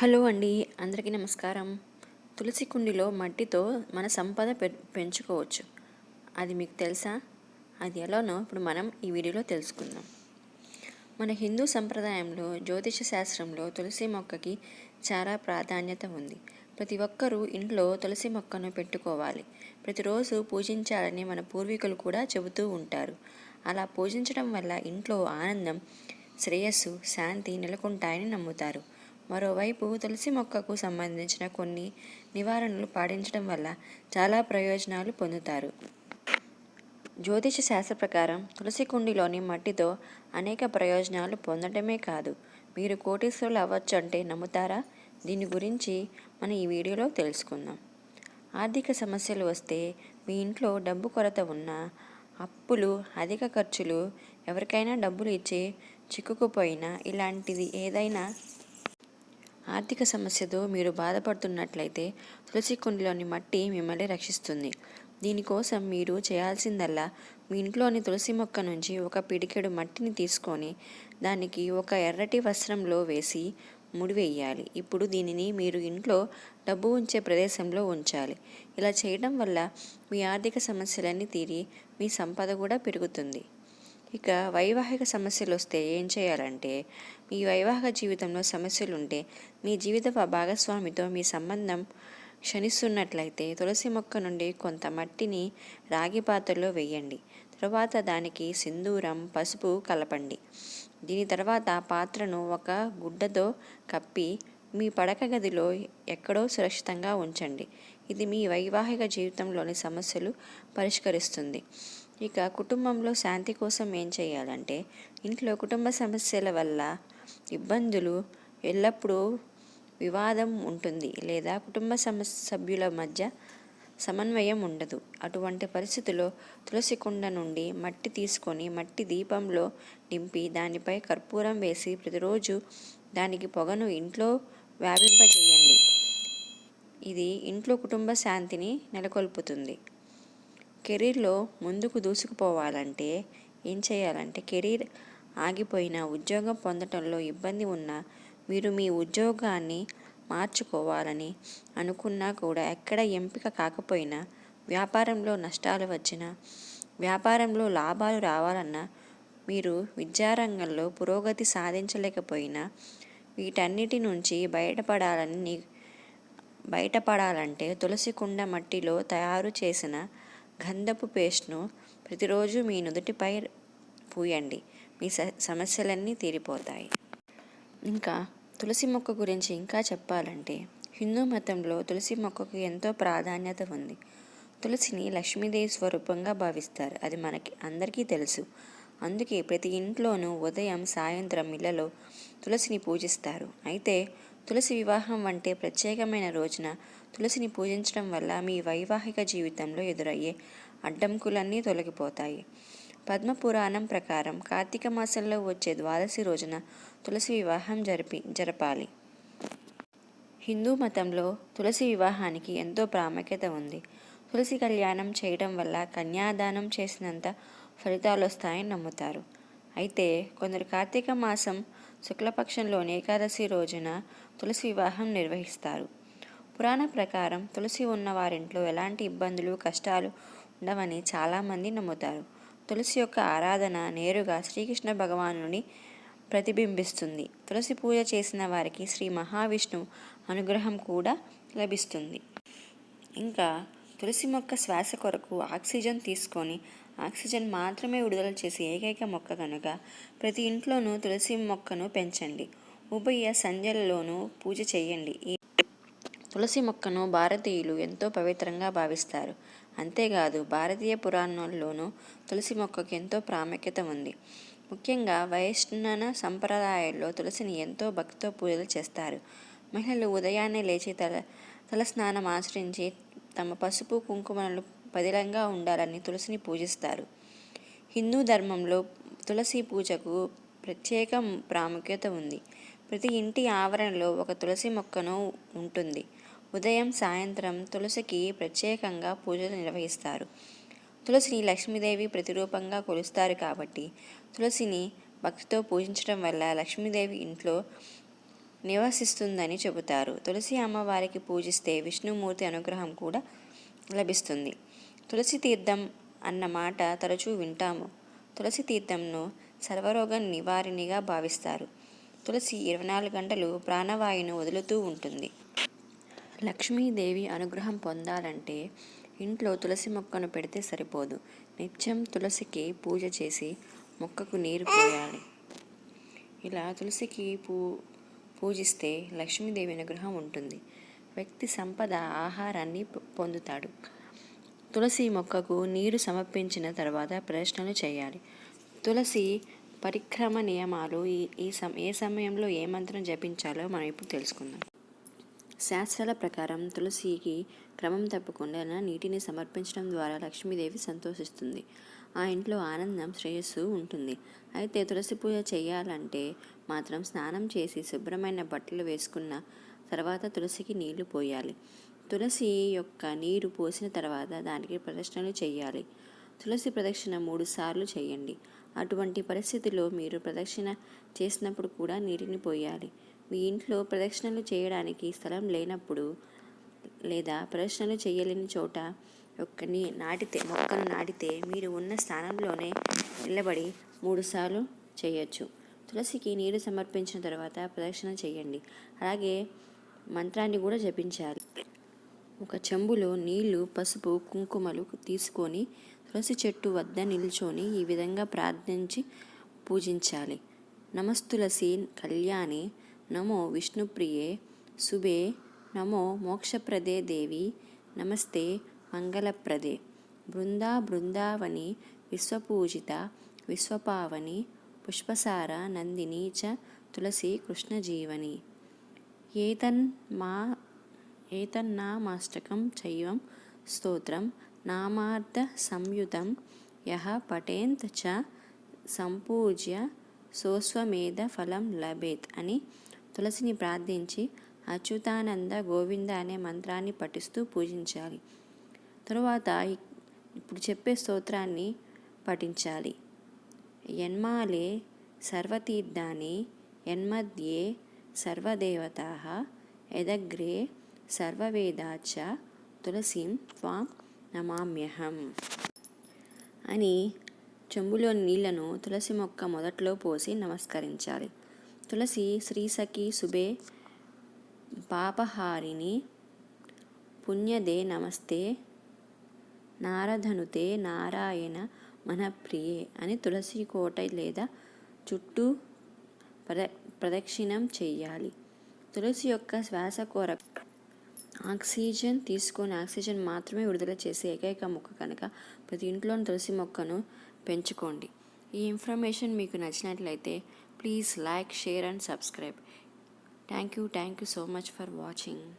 Hello అండి అందరికీ నమస్కారం. తులసి కుండిలో మట్టితో మన సంపద పె పెంచుకోవచ్చు. అది మీకు తెలుసా? అది ఎలానో ఇప్పుడు మనం ఈ వీడియోలో తెలుసుకుందాం. మన హిందూ సంప్రదాయంలో జ్యోతిష శాస్త్రంలో తులసి మొక్కకి చాలా ప్రాధాన్యత ఉంది. ప్రతి ఒక్కరూ ఇంట్లో తులసి మొక్కను పెట్టుకోవాలి. ప్రతిరోజు పూజించాలని మన పూర్వీకులు కూడా చెబుతూ ఉంటారు. అలా పూజించడం వల్ల ఇంట్లో ఆనందం శ్రేయస్సు శాంతి నెలకొంటాయని నమ్ముతారు. మరోవైపు తులసి మొక్కకు సంబంధించిన కొన్ని నివారణలు పాటించడం వల్ల చాలా ప్రయోజనాలు పొందుతారు. జ్యోతిష శాస్త్ర ప్రకారం తులసి కుండిలోని మట్టితో అనేక ప్రయోజనాలు పొందడమే కాదు. మీరు కోటీశ్వరులు అవ్వచ్చు అంటే నమ్ముతారా? దీని గురించి మనం ఈ వీడియోలో తెలుసుకుందాం. ఆర్థిక సమస్యలు వస్తే మీ ఇంట్లో డబ్బు కొరత ఉన్నా అప్పులు అధిక ఖర్చులు ఎవరికైనా డబ్బులు ఇచ్చి చిక్కుకుపోయినా ఇలాంటిది ఏదైనా ఆర్థిక సమస్యతో మీరు బాధపడుతున్నట్లయితే తులసి కుండలోని మట్టి మిమ్మల్ని రక్షిస్తుంది. దీనికోసం మీరు చేయాల్సిందల్లా మీ ఇంట్లోని తులసి మొక్క నుంచి ఒక పిడికెడు మట్టిని తీసుకొని దానికి ఒక ఎర్రటి వస్త్రంలో వేసి ముడివేయాలి ఇప్పుడు దీనిని మీరు ఇంట్లో డబ్బు ఉంచే ప్రదేశంలో ఉంచాలి. ఇలా చేయడం వల్ల మీ ఆర్థిక సమస్యలన్నీ తీరి మీ సంపద కూడా పెరుగుతుంది. ఇక వైవాహిక సమస్యలు వస్తే ఏం చేయాలంటే మీ వైవాహిక జీవితంలో సమస్యలు ఉంటే మీ జీవిత భాగస్వామితో మీ సంబంధం క్షణిస్తున్నట్లయితే తులసి మొక్క నుండి కొంత మట్టిని రాగి పాత్రలో వేయండి. తర్వాత దానికి సింధూరం పసుపు కలపండి. దీని తర్వాత పాత్రను ఒక గుడ్డతో కప్పి మీ పడక గదిలో ఎక్కడో సురక్షితంగా ఉంచండి. ఇది మీ వైవాహిక జీవితంలోని సమస్యలు పరిష్కరిస్తుంది. ఇక కుటుంబంలో శాంతి కోసం ఏం చేయాలంటే ఇంట్లో కుటుంబ సమస్యల వల్ల ఇబ్బందులు ఎల్లప్పుడూ వివాదం ఉంటుంది లేదా కుటుంబ సమస్య సభ్యుల మధ్య సమన్వయం ఉండదు. అటువంటి పరిస్థితుల్లో తులసి కుండ నుండి మట్టి తీసుకొని మట్టి దీపంలో నింపి దానిపై కర్పూరం వేసి ప్రతిరోజు దానికి పొగను ఇంట్లో వ్యాపింపజేయండి. ఇది ఇంట్లో కుటుంబ శాంతిని నెలకొల్పుతుంది. కెరీర్లో ముందుకు దూసుకుపోవాలంటే ఏం చేయాలంటే కెరీర్ ఆగిపోయిన ఉద్యోగం పొందటంలో ఇబ్బంది ఉన్న మీరు మీ ఉద్యోగాన్ని మార్చుకోవాలని అనుకున్నా కూడా ఎక్కడ ఎంపిక కాకపోయినా వ్యాపారంలో నష్టాలు వచ్చినా వ్యాపారంలో లాభాలు రావాలన్నా మీరు విద్యారంగంలో పురోగతి సాధించలేకపోయినా వీటన్నిటి నుంచి బయటపడాలని బయటపడాలంటే తులసి కుండ మట్టిలో తయారు చేసిన గంధపు పేస్ట్ను ప్రతిరోజు మీ నుదుటిపై పూయండి. మీ స సమస్యలన్నీ తీరిపోతాయి. ఇంకా తులసి మొక్క గురించి ఇంకా చెప్పాలంటే హిందూ మతంలో తులసి మొక్కకు ఎంతో ప్రాధాన్యత ఉంది. తులసిని లక్ష్మీదేవి స్వరూపంగా భావిస్తారు. అది మనకి అందరికీ తెలుసు. అందుకే ప్రతి ఇంట్లోనూ ఉదయం సాయంత్రం ఇళ్ళలో తులసిని పూజిస్తారు. అయితే తులసి వివాహం వంటి ప్రత్యేకమైన రోజున తులసిని పూజించడం వల్ల మీ వైవాహిక జీవితంలో ఎదురయ్యే అడ్డంకులన్నీ తొలగిపోతాయి. పద్మపురాణం ప్రకారం కార్తీక మాసంలో వచ్చే ద్వాదశి రోజున తులసి వివాహం జరిపి జరపాలి. హిందూ మతంలో తులసి వివాహానికి ఎంతో ప్రాముఖ్యత ఉంది. తులసి కళ్యాణం చేయడం వల్ల కన్యాదానం చేసినంత ఫలితాలు వస్తాయని నమ్ముతారు. అయితే కొందరు కార్తీక మాసం శుక్లపక్షంలోని ఏకాదశి రోజున తులసి వివాహం నిర్వహిస్తారు. పురాణ ప్రకారం తులసి ఉన్న వారింట్లో ఎలాంటి ఇబ్బందులు కష్టాలు ఉండవని చాలామంది నమ్ముతారు. తులసి యొక్క ఆరాధన నేరుగా శ్రీకృష్ణ భగవానుని ప్రతిబింబిస్తుంది. తులసి పూజ చేసిన వారికి శ్రీ మహావిష్ణువు అనుగ్రహం కూడా లభిస్తుంది. ఇంకా తులసి మొక్క శ్వాస కొరకు ఆక్సిజన్ తీసుకొని ఆక్సిజన్ మాత్రమే విడుదల చేసే ఏకైక మొక్క కనుక ప్రతి ఇంట్లోనూ తులసి మొక్కను పెంచండి. ఉభయ సంధ్యలలోనూ పూజ చేయండి. ఈ తులసి మొక్కను భారతీయులు ఎంతో పవిత్రంగా భావిస్తారు. అంతేకాదు భారతీయ పురాణాల్లోనూ తులసి మొక్కకు ఎంతో ప్రాముఖ్యత ఉంది. ముఖ్యంగా వైష్ణవ సంప్రదాయాల్లో తులసిని ఎంతో భక్తితో పూజలు చేస్తారు. మహిళలు ఉదయాన్నే లేచి తల తలస్నానం ఆచరించి తమ పసుపు కుంకుమలను పదిలంగా ఉండాలని తులసిని పూజిస్తారు. హిందూ ధర్మంలో తులసి పూజకు ప్రత్యేక ప్రాముఖ్యత ఉంది. ప్రతి ఇంటి ఆవరణలో ఒక తులసి మొక్కను ఉంటుంది. ఉదయం సాయంత్రం తులసికి ప్రత్యేకంగా పూజలు నిర్వహిస్తారు. తులసిని లక్ష్మీదేవి ప్రతిరూపంగా కొలుస్తారు కాబట్టి తులసిని భక్తితో పూజించడం వల్ల లక్ష్మీదేవి ఇంట్లో నివసిస్తుందని చెబుతారు. తులసి అమ్మవారికి పూజిస్తే విష్ణుమూర్తి అనుగ్రహం కూడా లభిస్తుంది. తులసి తీర్థం అన్న మాట తరచూ వింటాము. తులసి తీర్థంను సర్వరోగ నివారిణిగా భావిస్తారు. తులసి ఇరవై నాలుగు గంటలు ప్రాణవాయువును వదులుతూ ఉంటుంది. లక్ష్మీదేవి అనుగ్రహం పొందాలంటే ఇంట్లో తులసి మొక్కను పెడితే సరిపోదు. నిత్యం తులసికి పూజ చేసి మొక్కకు నీరు పోయాలి. ఇలా తులసికి పూ పూజిస్తే లక్ష్మీదేవి అనుగ్రహం ఉంటుంది. వ్యక్తి సంపద ఆహారాన్ని పొందుతాడు. తులసి మొక్కకు నీరు సమర్పించిన తర్వాత ప్రశ్నలు చేయాలి. తులసి పరిక్రమ నియమాలు ఈ ఈ సమ ఏ సమయంలో ఏ మంత్రం జపించాలో మనం ఇప్పుడు తెలుసుకుందాం. శాస్త్రాల ప్రకారం తులసికి క్రమం తప్పకుండా నీటిని సమర్పించడం ద్వారా లక్ష్మీదేవి సంతోషిస్తుంది. ఆ ఇంట్లో ఆనందం శ్రేయస్సు ఉంటుంది. అయితే తులసి పూజ చేయాలంటే మాత్రం స్నానం చేసి శుభ్రమైన బట్టలు వేసుకున్న తర్వాత తులసికి నీళ్ళు పోయాలి. తులసి యొక్క నీరు పోసిన తర్వాత దానికి ప్రదక్షిణలు చేయాలి. తులసి ప్రదక్షిణ మూడు సార్లు చేయండి. అటువంటి పరిస్థితిలో మీరు ప్రదక్షిణ చేసినప్పుడు కూడా నీటిని పోయాలి. మీ ఇంట్లో ప్రదక్షిణలు చేయడానికి స్థలం లేనప్పుడు లేదా ప్రదక్షిణలు చేయలేని చోట ఒక్కని నాటితే మొక్కను నాటితే మీరు ఉన్న స్థానంలోనే నిలబడి మూడుసార్లు చేయొచ్చు. తులసికి నీరు సమర్పించిన తర్వాత ప్రదక్షిణ చేయండి. అలాగే మంత్రాన్ని కూడా జపించాలి. ఒక చెంబులో నీళ్ళు పసుపు కుంకుమలు తీసుకొని తులసి చెట్టు వద్ద నిల్చొని ఈ విధంగా ప్రార్థించి పూజించాలి. నమస్తులసి కళ్యాణి. నమో విష్ణుప్రియే శుభే నమో మోక్షప్రదే దేవి నమస్తే మంగళప్రదే. బృందా బృందావని విశ్వపూజిత విశ్వపావని పుష్పసార నందిని చ తులసి కృష్ణజీవని. ఏతన్మా ఏతన్నామాష్టకం చైవం స్తోత్రం నామార్థ సంయుతం యహ పఠేత్ చ సంపూజ్య సోస్వమేధ ఫలం లభేత్ అని తులసిని ప్రార్థించి అచ్యుతానంద గోవింద అనే మంత్రాన్ని పఠిస్తూ పూజించాలి. తరువాత ఇప్పుడు చెప్పే స్తోత్రాన్ని పఠించాలి. యన్మాలే సర్వతీర్థాన్ని యన్మధ్యే సర్వదేవతా యదగ్రే సర్వవేదాచ తులసీం త్వాం నమామ్యహం. అని చెంబులోని నీళ్ళను తులసి మొక్క మొదట్లో పోసి నమస్కరించాలి. తులసి శ్రీసఖి శుభే పాపహారిణి పుణ్యదే నమస్తే నారధనుతే నారాయణ మనప్రియే అని తులసి కోట లేదా చుట్టూ ప్రద ప్రదక్షిణం చేయాలి తులసి యొక్క శ్వాస కోర ఆక్సిజన్ తీసుకొని ఆక్సిజన్ మాత్రమే విడుదల చేసే ఏకైక మొక్క కనుక ప్రతి ఇంట్లోని తులసి మొక్కను పెంచుకోండి. ఈ ఇన్ఫర్మేషన్ మీకు నచ్చినట్లయితే Please like, share and subscribe. Thank you. Thank you so much for watching.